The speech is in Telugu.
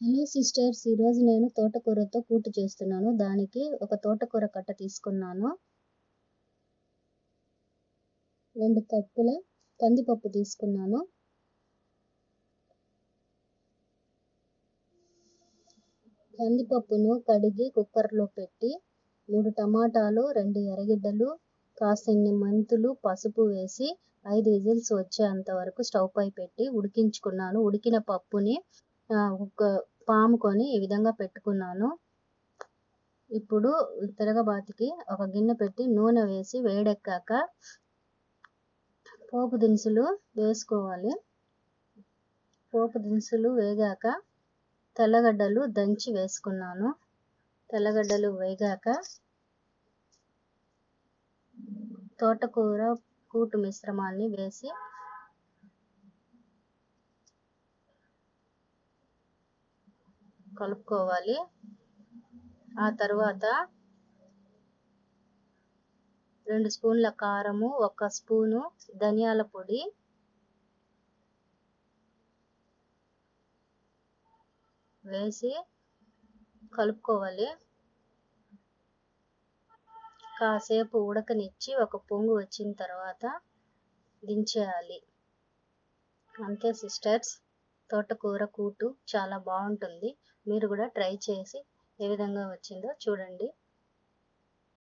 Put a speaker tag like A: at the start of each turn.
A: హలో సిస్టర్స్ ఈరోజు నేను తోటకూరతో కూట చేస్తున్నాను. దానికి ఒక తోటకూర కట్ట తీసుకున్నాను. రెండు కప్పుల కందిపప్పు తీసుకున్నాను. కందిపప్పును కడిగి కుక్కర్లో పెట్టి మూడు టమాటాలు రెండు ఎర్రగడ్డలు కాసిన్ని మెంతులు పసుపు వేసి ఐదు విజిల్స్ వచ్చేంత వరకు స్టవ్ పై పెట్టి ఉడికించుకున్నాను. ఉడికిన పప్పుని ఒక పాముకొని ఈ విధంగా పెట్టుకున్నాను. ఇప్పుడు తిరగబాతికి ఒక గిన్నె పెట్టి నూనె వేసి వేడెక్కాక పోపు దినుసులు వేసుకోవాలి. పోపు దినుసులు వేగాక తెల్లగడ్డలు దంచి వేసుకున్నాను. తెల్లగడ్డలు వేగాక తోటకూర కూటు మిశ్రమాన్ని వేసి కలుపుకోవాలి. ఆ తర్వాత రెండు స్పూన్ల కారము ఒక స్పూను ధనియాల పొడి వేసి కలుపుకోవాలి. కాసేపు ఉడకనిచ్చి ఒక పొంగు వచ్చిన తర్వాత దించేయాలి. అంతే సిస్టర్స్. తోటకూర కూటు చాలా బాగుంటుంది. మీరు కూడా ట్రై చేసి ఏ విధంగా వచ్చిందో చూడండి.